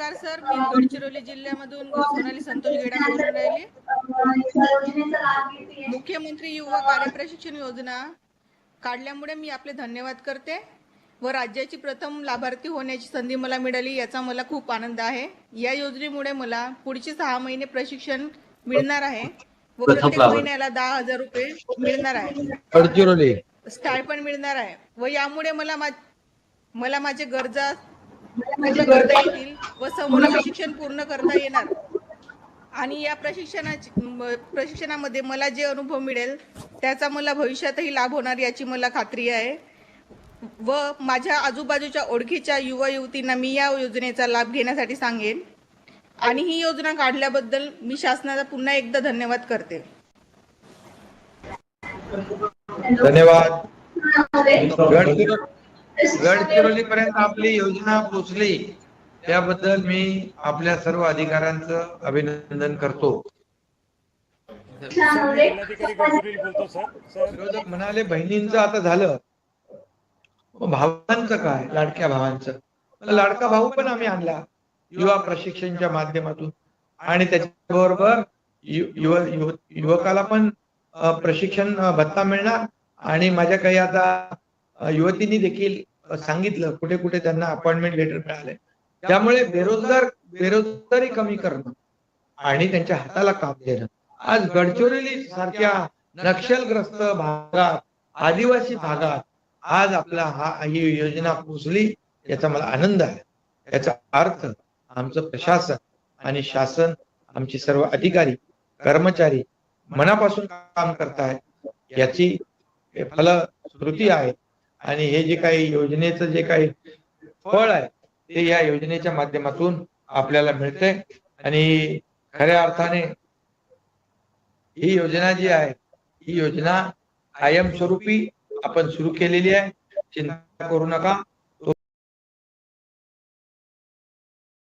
नमस्कार सर. मी गडचिरोली जिल्ह्यामधून सोनाली संतोष गेडा बोलून राहिली. मुख्यमंत्री युवा कार्यप्रशिक्षण योजना काढल्यामुळे मी आपले धन्यवाद करते व राज्याची प्रथम लाभार्थी होण्याची संधी मला मिळाली याचा मला खूप आनंद आहे. या योजनेमुळे मला पुढचे सहा महिने प्रशिक्षण मिळणार आहे व प्रत्येक महिन्याला दहा हजार रुपये मिळणार आहे. गडचिरोली. स्टायपण मिळणार आहे. व यामुळे मला मला माझे गरजा पूर्ण करता येतील. व शिक्षण पूर्ण करता येणार. आणि या प्रशिक्षणाची प्रशिक्षणामध्ये मला जे अनुभव मिळेल त्याचा मला भविष्यातही लाभ होणार याची मला खात्री आहे. व माझ्या आजूबाजूच्या ओळखीच्या युवा युवतींना मी या योजनेचा लाभ घेण्यासाठी सांगेन. आणि ही योजना काढल्याबद्दल मी शासनाचा पुन्हा एकदा धन्यवाद करते. धन्यवाद. गडचिरोली पर्यंत आपली योजना पोचली त्याबद्दल मी आपल्या सर्व अधिकाऱ्यांचं अभिनंदन करतो. विरोधक म्हणाले बहिणींचं आता झालं. भावांचं काय? लाडक्या भावांचं. लाडका भाऊ पण आम्ही आणला युवा प्रशिक्षणच्या माध्यमातून. आणि त्याच्याबरोबर युवकाला पण प्रशिक्षण भत्ता मिळणार. आणि माझ्या काही आता युवतींनी देखील सांगितलं कुठे कुठे त्यांना अपॉइंटमेंट लेटर मिळाले. त्यामुळे बेरोजगार बेरोजगारी कमी करणं आणि त्यांच्या हाताला काम देणं. आज गडचिरोली सारख्या नक्षलग्रस्त भागात आदिवासी भागात आज आपला हा ही योजना पोहोचली याचा मला आनंद आहे. याचा अर्थ आमचं प्रशासन आणि शासन आमचे सर्व अधिकारी कर्मचारी मनापासून काम करतायत याची फलश्रुती आहे. आणि हे जे काही योजनेचं जे काही फळ आहे ते या योजनेच्या माध्यमातून आपल्याला मिळते. आणि खऱ्या अर्थाने ही योजना जी आहे ही योजना कायमस्वरूपी आपण सुरू केलेली आहे. चिंता करू नका.